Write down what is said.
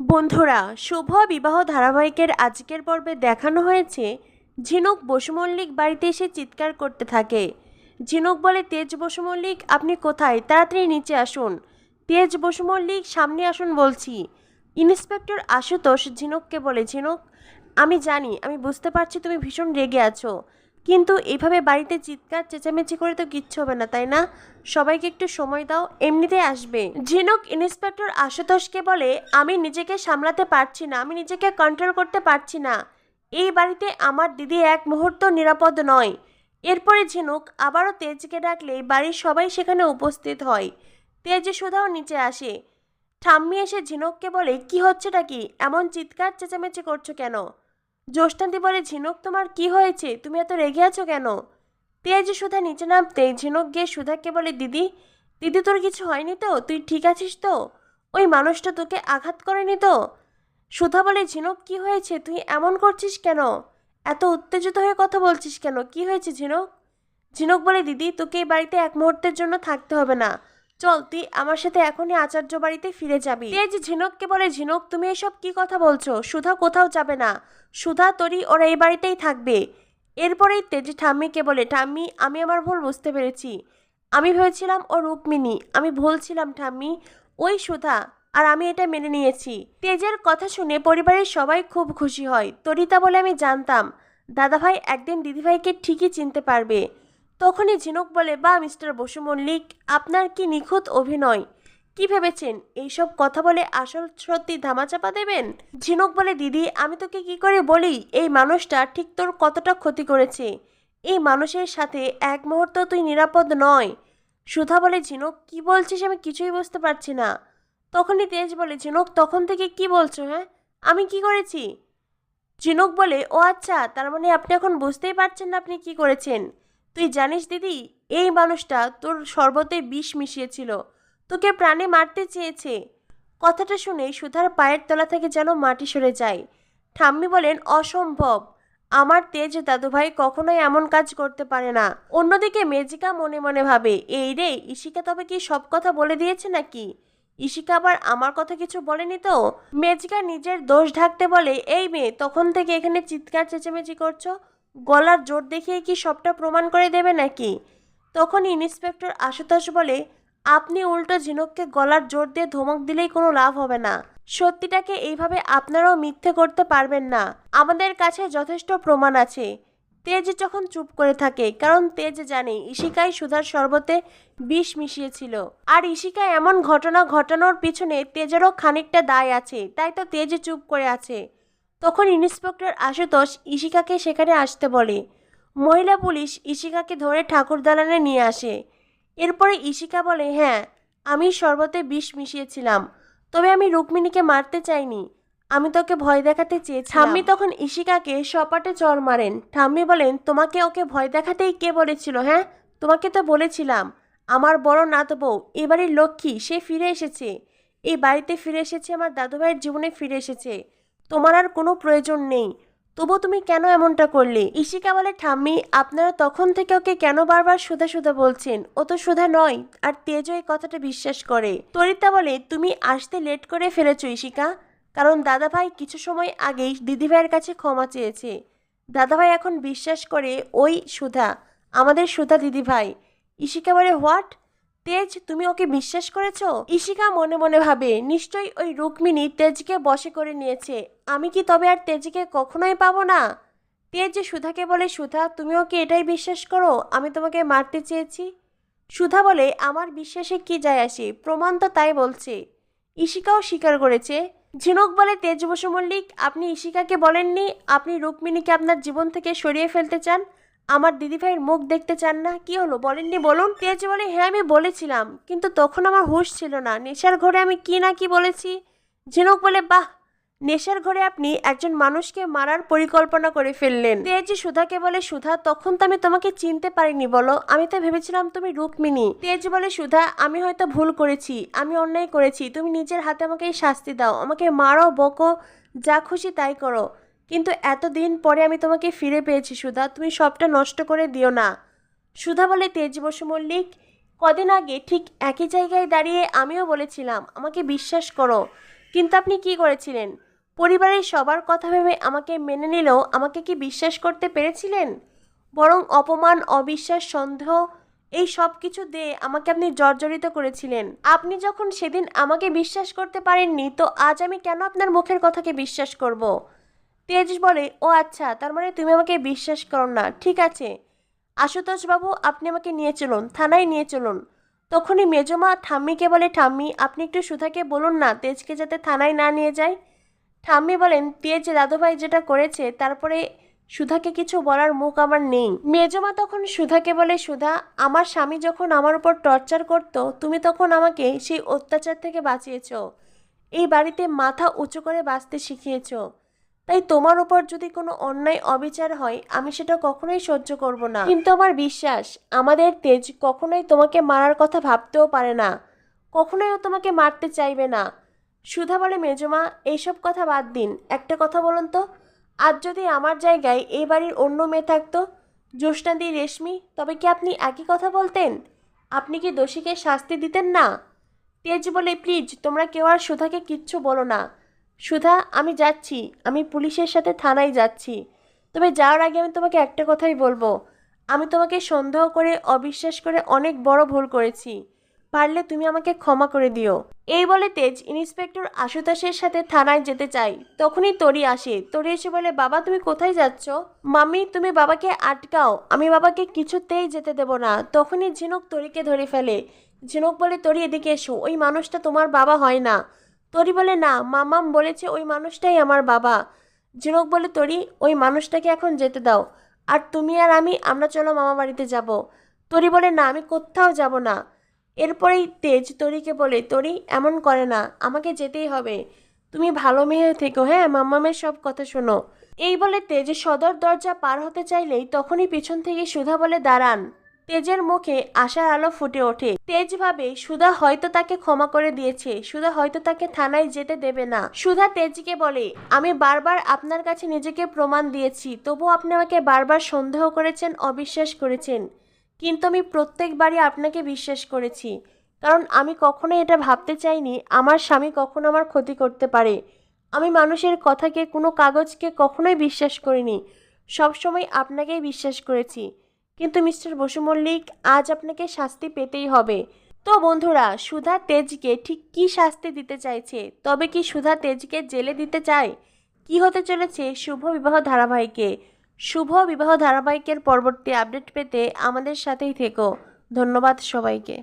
বন্ধুরা, শুভ বিবাহ ধারাবাহিকের আজকের পর্বে দেখানো হয়েছে ঝিনুক বসুমল্লিক বাড়িতে এসে চিৎকার করতে থাকে। ঝিনুক বলে, তেজ বসুমল্লিক আপনি কোথায়? তাড়াতাড়ি নিচে আসুন। তেজ বসুমল্লিক সামনে আসুন বলছি। ইন্সপেক্টর আশুতোষ ঝিনুককে বলে, ঝিনুক, আমি জানি, আমি বুঝতে পারছি তুমি ভীষণ রেগে আছো। কিন্তু এভাবে বাড়িতে চিৎকার, চেঁচামেচি করে তো কিচ্ছু হবে না, তাই না? সবাইকে একটু সময় দাও, এমনিতেই আসবে। ঝিনুক ইন্সপেক্টর আশুতোষকে বলে, আমি নিজেকে সামলাতে পারছি না, আমি নিজেকে কন্ট্রোল করতে পারছি না। এই বাড়িতে আমার দিদি এক মুহূর্ত নিরাপদ নয়। এরপরে ঝিনুক আবারও তেজকে ডাকলে বাড়ির সবাই সেখানে উপস্থিত হয়। তেজ সুধাও নিচে আসে। ঠাম্মি এসে ঝিনুককে বলে, কি হচ্ছেটা কি? এমন চিৎকার, চেঁচামেচি করছ কেন? জ্যোষ্ঠান্তি বলে, ঝিনুক, তোমার কি হয়েছে? তুমি এত রেগে আছো কেন? তেজ সুধা নিচে নামতে, ঝিনুক গিয়ে সুধাকে বলে, দিদি দিদি তোর কিছু হয়নি তো? তুই ঠিক আছিস তো? ওই মানুষটা তোকে আঘাত করেনি তো? সুধা বলে, ঝিনুক, কি হয়েছে? তুই এমন করছিস কেন? এত উত্তেজিত হয়ে কথা বলছিস কেন? কি হয়েছে, ঝিনুক? ঝিনুক বলে, দিদি, তোকে এই বাড়িতে এক মুহূর্তের জন্য থাকতে হবে না। চল, তুই আমার সাথে এখনই আচার্য বাড়িতে ফিরে যাবি। তেজ ঝিনুককে বলে ঝিনুক, তুমি এসব কি কথা বলছো? সুধা কোথাও যাবে না। সুধা তরি ওরা এই বাড়িতেই থাকবে। এরপরেই তেজ ঠাম্মিকে বলে, ঠাম্মি, আমি আমার ভুল বুঝতে পেরেছি। আমি ভেবেছিলাম ও রুক্মিণী, আমি ভুল ছিলাম ঠাম্মি। ওই সুধা, আর আমি এটা মেনে নিয়েছি। তেজের কথা শুনে পরিবারের সবাই খুব খুশি হয়। তরিতা বলে, আমি জানতাম। দাদাভাই একদিন দিদিভাইকে ঠিকই চিনতে পারবে। তখনই ঝিনুক বলে, বা, মিস্টার বসু মল্লিক, আপনার কি নিখুঁত অভিনয়? কি ভেবেছেন? এইসব কথা বলে আসল সত্যি ধামাচাপা দেবেন? ঝিনুক বলে, দিদি, আমি তোকে কি করে বলি? এই মানুষটা ঠিক তোর কতটা ক্ষতি করেছে। এই মানুষের সাথে এক মুহূর্ত তুই নিরাপদ নয়। সুধা বলে, ঝিনুক, কি বলছিস আমি কিছুই বুঝতে পারছি না। তখনই তেজ বলে, ঝিনুক, তখন থেকে কি বলছো হ্যাঁ? আমি কি করেছি? ঝিনুক বলে, ও আচ্ছা তার মানে আপনি এখন বুঝতেই পারছেন না আপনি কি করেছেন। তুই জানিস দিদি, এই মানুষটা তোর শরবতে বিষ মিশিয়েছিল। তোকে প্রাণে মারতে চেয়েছে। কথাটা শুনে সুধার পায়ের তলা থেকে যেন মাটি সরে যায়। ঠাম্মি বলেন, অসম্ভব। আমার তেজ দাদুভাই কখনোই এমন কাজ করতে পারে না। অন্যদিকে মেজিকা মনে মনে ভাবে, এই রে ইশিকা তবে কি সব কথা বলে দিয়েছে নাকি? ইশিকা আবার আমার কথা কিছু বলেনি তো? মেজিকা নিজের দোষ ঢাকতে বলে, এই মেয়ে, তখন থেকে এখানে চিৎকার চেঁচামেচি করছ? গলার জোর দেখিয়ে কি সবটা প্রমাণ করে দেবে নাকি? তখন ইন্সপেক্টর আশুতোষ বলে, আপনি উল্টো ঝিনুককে গলার জোর দিয়ে ধমক দিলেই কোনো লাভ হবে না। সত্যিটাকে এইভাবে আপনারাও মিথ্যে করতে পারবেন না। আমাদের কাছে যথেষ্ট প্রমাণ আছে তেজ যখন চুপ করে থাকে, কারণ তেজ জানে ইশিকাই সুধার শরবতে বিষ মিশিয়েছিল। আর ইশিকা এমন ঘটনা ঘটানোর পিছনে তেজেরও খানিকটা দায় আছে, তাই তো তেজ চুপ করে আছে। তখন ইন্সপেক্টর আশুতোষ ইশিকাকে সেখানে আসতে বলে, মহিলা পুলিশ ইশিকাকে ধরে ঠাকুর দালানে নিয়ে আসে। এরপরে ইশিকা বলে হ্যাঁ আমি শরবতে বিষ মিশিয়েছিলাম, তবে আমি রুক্মিণীকে মারতে চাইনি, আমি তোকে ভয় দেখাতে চেয়ে ঠাম্মি তখন ইশিকাকে সপাটে চর মারেন। ঠাম্মি বলেন, তোমাকে ওকে ভয় দেখাতেই কে বলেছিল হ্যাঁ? তোমাকে তো বলেছিলাম, আমার বড় নাত বউ এবারের লক্ষ্মী, সে ফিরে এসেছে। এই বাড়িতে ফিরে এসেছে, আমার দাদুভাইয়ের জীবনে ফিরে এসেছে। তোমার আর কোনো প্রয়োজন নেই। তবু তুমি কেন এমনটা করলে? ইশিকা বলে ঠাম্মি, আপনারা তখন থেকে ওকে কেন বারবার সুধা সুধা বলছেন? ও তো সুধা নয়, আর তেজও এই কথাটা বিশ্বাস করে। তরিতা বলে, তুমি আসতে লেট করে ফেলেছো ইশিকা কারণ দাদাভাই কিছু সময় আগেই দিদিভাইয়ের কাছে ক্ষমা চেয়েছে। দাদাভাই এখন বিশ্বাস করে ওই সুধা, আমাদের সুধা দিদিভাই। ইশিকা বলে, হোয়াট? তেজ, তুমি ওকে বিশ্বাস করেছ? ইশিকা মনে মনে ভাবে, নিশ্চয়ই ওই রুক্মিণী তেজকে বশে করে নিয়েছে। আমি কি তবে আর তেজকে কখনোই পাবো না? তেজ, সুধাকে বলে, সুধা, তুমি ওকে এটাই বিশ্বাস করো? আমি তোমাকে মারতে চেয়েছি। সুধা বলে, আমার বিশ্বাসে কি যায় আসে? প্রমাণ তো তাই বলছে। ইশিকাও স্বীকার করেছে। ঝিনুক বলে, তেজ বসু মল্লিক, আপনি ইশিকাকে বলেননি? আপনি রুক্মিণীকে আপনার জীবন থেকে সরিয়ে ফেলতে চান? আমার দিদিভাইয়ের মুখ দেখতে চান না? কি হলো? বলেননি? বলুন। তেজ বলে হ্যাঁ আমি বলেছিলাম। কিন্তু তখন আমার হুঁশ ছিল না। নেশার ঘরে আমি কি না কি বলেছি? ঝিনুক বলে, বাহ! নেশার ঘরে আপনি একজন মানুষকে মারার পরিকল্পনা করে ফেললেন। তেজ সুধাকে বলে, সুধা, তখন তো আমি তোমাকে চিনতে পারিনি, বলো। আমি তো ভেবেছিলাম তুমি রুক্মিণী। তেজ বলে, সুধা, আমি হয়তো ভুল করেছি। আমি অন্যায় করেছি। তুমি নিজের হাতে আমাকে শাস্তি দাও। আমাকে মারো, বকো, যা খুশি তাই করো। কিন্তু এতদিন পরে আমি তোমাকে ফিরে পেয়েছি, সুধা। তুমি সবটা নষ্ট করে দিও না। সুধা বলে, তেজ বসু মল্লিক, কদিন আগে ঠিক একই জায়গায় দাঁড়িয়ে আমিও বলেছিলাম, আমাকে বিশ্বাস করো। কিন্তু আপনি কি করেছিলেন? পরিবারের সবার কথা ভেবে আমাকে মেনে নিলেও আমাকে কি বিশ্বাস করতে পেরেছিলেন? বরং অপমান, অবিশ্বাস, সন্দেহ, এই সব কিছু দিয়ে আমাকে আপনি জর্জরিত করেছিলেন। আপনি যখন সেদিন আমাকে বিশ্বাস করতে পারেননি, তো আজ আমি কেন আপনার মুখের কথাকে বিশ্বাস করব। তেজ বলে, ও আচ্ছা তার মানে তুমি আমাকে বিশ্বাস করো না। ঠিক আছে। আশুতোষ বাবু, আপনি আমাকে নিয়ে চলুন, থানায় নিয়ে চলুন। তখনই মেজমা, ঠাম্মিকে বলে, ঠাম্মি, আপনি একটু সুধাকে বলুন না, তেজকে যাতে থানায় না নিয়ে যায়। ঠাম্মি বলেন, তেজ দাদুভাই যেটা করেছে, তারপরে সুধাকে কিছু বলার মুখ আমার নেই। মেজমা তখন সুধাকে বলে, সুধা, আমার স্বামী যখন আমার উপর টর্চার করতো, তুমি তখন আমাকে সেই অত্যাচার থেকে বাঁচিয়েছ। এই বাড়িতে মাথা উঁচু করে বাঁচতে শিখিয়েছ। তাই তোমার উপর যদি কোনো অন্যায় অবিচার হয়, আমি সেটা কখনোই সহ্য করব না। কিন্তু আমার বিশ্বাস, আমাদের তেজ কখনোই তোমাকে মারার কথা ভাবতেও পারে না। কখনোই ও তোমাকে মারতে চাইবে না। সুধা বলে, মেজমা, এইসব কথা বাদ দিন। একটা কথা বলুন তো, আজ যদি আমার জায়গায় এই বাড়ির অন্য মেয়ে থাকতো জ্যোৎস্নাদি রেশমি, তবে কি আপনি একই কথা বলতেন? আপনি কি দোষীকে শাস্তি দিতেন না? তেজ বলে, প্লিজ, তোমরা কেউ আর সুধাকে কিচ্ছু বলো না। সুধা, আমি যাচ্ছি। আমি পুলিশের সাথে থানায় যাচ্ছি। তবে যাওয়ার আগে আমি তোমাকে একটা কথাই বলব। আমি তোমাকে সন্দেহ করে, অবিশ্বাস করে অনেক বড় ভুল করেছি। পারলে তুমি আমাকে ক্ষমা করে দিও। এই বলে তেজ ইন্সপেক্টর আশুতোষের সাথে থানায় যেতে চাই তখনই তরি আসে। তরি এসে বলে, বাবা, তুমি কোথায় যাচ্ছ? মামি তুমি বাবাকে আটকাও। আমি বাবাকে কিছুতেই যেতে দেব না। তখনই ঝিনুক তরিকে ধরে ফেলে। ঝিনুক বলে, তরি, এদিকে এসো। ওই মানুষটা তোমার বাবা হয় না। তরি বলে, না, মামাম বলেছে ওই মানুষটাই আমার বাবা। ঝিনুক বলে, তরি, ওই মানুষটাকে এখন যেতে দাও। আর তুমি আর আমি, আমরা চলো মামা বাড়িতে যাব। তরি বলে, না, আমি কোথাও যাব না। এরপরেই তেজ তরিকে বলে, তরি, এমন করে না, আমাকে যেতেই হবে। তুমি ভালো মেয়ে থেকো হ্যাঁ? মাম্মামের সব কথা শোনো। এই বলে তেজ সদর দরজা পার হতে চাইলেই তখনই পিছন থেকে সুধা বলে, দাঁড়ান। তেজের মুখে আশার আলো ফুটে ওঠে। তেজ ভাবে, সুধা হয়তো তাকে ক্ষমা করে দিয়েছে, সুধা হয়তো তাকে থানায় যেতে দেবে না। সুধা তেজকে বলে, আমি বারবার আপনার কাছে নিজেকে প্রমাণ দিয়েছি, তবু আপনি আমাকে বারবার সন্দেহ করেছেন, অবিশ্বাস করেছেন। কিন্তু আমি প্রত্যেকবারই আপনাকে বিশ্বাস করেছি। কারণ আমি কখনোই এটা ভাবতে চাইনি, আমার স্বামী কখনো আমার ক্ষতি করতে পারে। আমি মানুষের কথাকে, কোনো কাগজকে কখনোই বিশ্বাস করিনি। সবসময় আপনাকেই বিশ্বাস করেছি। কিন্তু মিস্টার বসু মল্লিক, আজ আপনাকে শাস্তি পেতেই হবে। তো বন্ধুরা, সুধা তেজকে ঠিক কি শাস্তি দিতে চাইছে? তবে কি সুধা তেজকে জেলে দিতে চায়? কি হতে চলেছে শুভ বিবাহ ধারাবাহিকে? শুভ বিবাহ ধারাবাহিকের পরবর্তী আপডেট পেতে আমাদের সাথেই থেকো। ধন্যবাদ সবাইকে।